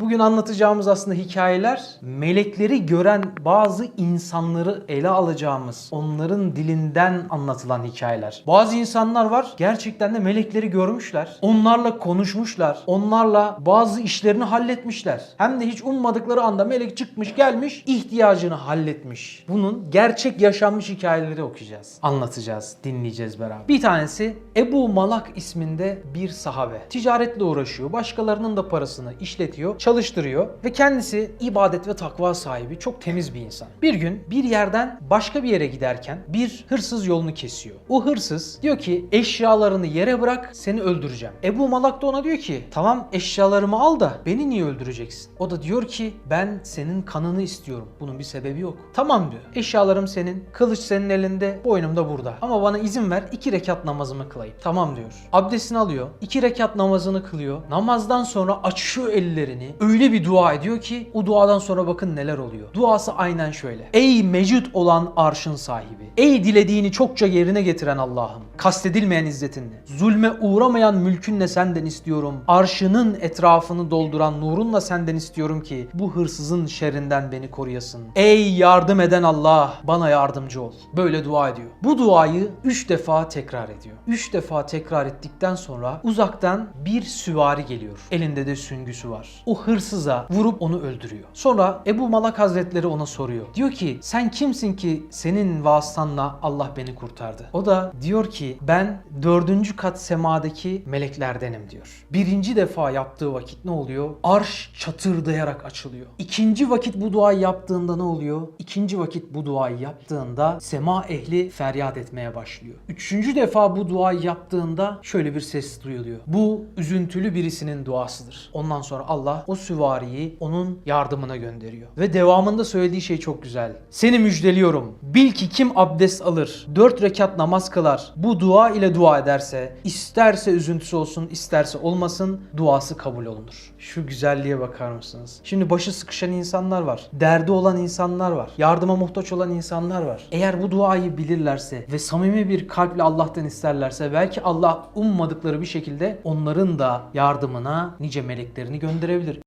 Bugün anlatacağımız aslında hikayeler melekleri gören bazı insanları ele alacağımız, onların dilinden anlatılan hikayeler. Bazı insanlar var gerçekten de melekleri görmüşler. Onlarla konuşmuşlar. Onlarla bazı işlerini halletmişler. Hem de hiç ummadıkları anda melek çıkmış gelmiş ihtiyacını halletmiş. Bunun gerçek yaşanmış hikayeleri okuyacağız. Anlatacağız, dinleyeceğiz beraber. Bir tanesi Ebu Malak isminde bir sahabe. Ticaretle uğraşıyor. Başkalarının da parasını işletiyor, çalıştırıyor ve kendisi ibadet ve takva sahibi çok temiz bir insan. Bir gün bir yerden başka bir yere giderken bir hırsız yolunu kesiyor. O hırsız diyor ki eşyalarını yere bırak seni öldüreceğim. Ebu Malak da ona diyor ki tamam eşyalarımı al da beni niye öldüreceksin? O da diyor ki ben senin kanını istiyorum. Bunun bir sebebi yok. Tamam diyor. Eşyalarım senin, kılıç senin elinde, boynum da burada. Ama bana izin ver iki rekat namazımı kılayım. Tamam diyor. Abdestini alıyor. iki rekat namazını kılıyor. Namazdan sonra açıyor ellerini. Öyle bir dua ediyor ki o duadan sonra bakın neler oluyor. Duası aynen şöyle. Ey mevcut olan arşın sahibi. Ey dilediğini çokça yerine getiren Allah'ım. Kastedilmeyen izzetinle. Zulme uğramayan mülkünle senden istiyorum. Arşının etrafını dolduran nurunla senden istiyorum ki bu hırsızın şerrinden beni koruyasın. Ey yardım eden Allah bana yardımcı ol. Böyle dua ediyor. Bu duayı 3 defa tekrar ediyor. 3 defa tekrar ettikten sonra uzaktan bir süvari geliyor. Elinde de süngüsü var. O hırsıza vurup onu öldürüyor. Sonra Ebu Malak Hazretleri ona soruyor. Diyor ki sen kimsin ki senin vasıtanla Allah beni kurtardı. O da diyor ki ben dördüncü kat semadaki meleklerdenim diyor. Birinci defa yaptığı vakit ne oluyor? Arş çatırdayarak açılıyor. İkinci vakit bu duayı yaptığında ne oluyor? İkinci vakit bu duayı yaptığında sema ehli feryat etmeye başlıyor. Üçüncü defa bu duayı yaptığında şöyle bir ses duyuluyor. Bu üzüntülü birisinin duasıdır. Ondan sonra Allah o süvariyi onun yardımına gönderiyor. Ve devamında söylediği şey çok güzel. Seni müjdeliyorum. Bil ki kim abdest alır, dört rekat namaz kılar, bu dua ile dua ederse, isterse üzüntüsü olsun, isterse olmasın, duası kabul olunur. Şu güzelliğe bakar mısınız? Şimdi başı sıkışan insanlar var. Derdi olan insanlar var. Yardıma muhtaç olan insanlar var. Eğer bu duayı bilirlerse ve samimi bir kalple Allah'tan isterlerse belki Allah ummadıkları bir şekilde onların da yardımına nice meleklerini gönderebilir.